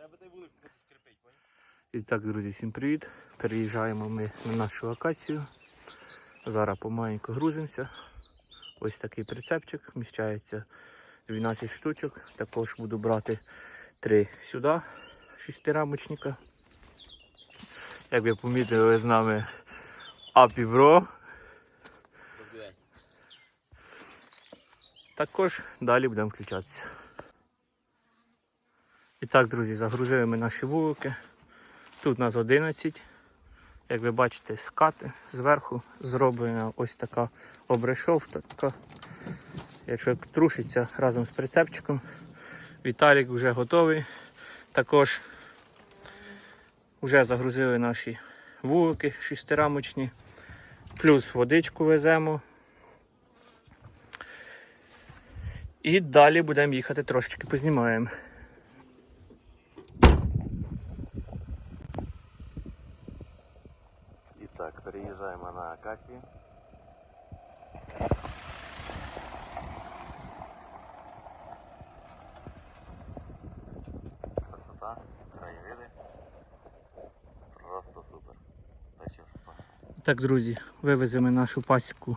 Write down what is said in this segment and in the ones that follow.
Тебе той вулик тут скрипить, поняв? І так, друзі, всім привіт. Переїжджаємо ми на нашу акацію. Зараз помаленьку грузимося. Ось такий прицепчик, вміщається 12 штучок. Також буду брати 3 сюди, шестирамочника. Як ви помітили, з нами Апівро. Також далі будемо включатися. І так, друзі, загрузили ми наші вулики. Тут у нас 11. Як ви бачите, скати зверху зроблена ось така обрешовка. Якщо трушиться разом з прицепчиком. Віталік вже готовий. Також вже загрузили наші вулики шестирамочні. Плюс водичку веземо. І далі будемо їхати трошечки познімаємо. Так, переїжджаємо на акацію. Красота, краєвиди. Просто супер. Так. Так, друзі, вивеземо нашу пасіку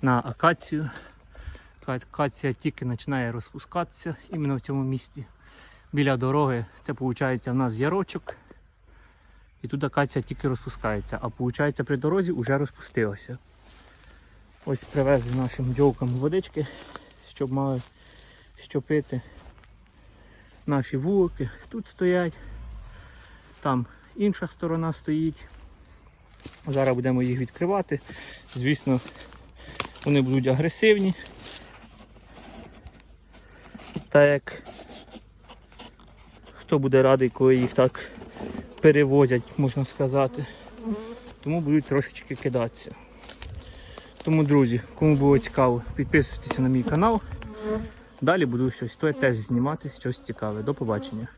на акацію. Акація тільки починає розпускатися іменно в цьому місці. Біля дороги це виходить у нас ярочок. І тут акація тільки розпускається, а виходить при дорозі вже розпустилася. Ось привезли нашим дьовкам водички, щоб мали що пити. Наші вулики тут стоять, там інша сторона стоїть. Зараз будемо їх відкривати. Звісно, вони будуть агресивні. Так як хто буде радий, коли їх так перевозять, можна сказати. Тому будуть трошечки кидатися. Тому, друзі, кому було цікаво, підписуйтесь на мій канал. Далі буду щось теж знімати, щось цікаве. До побачення.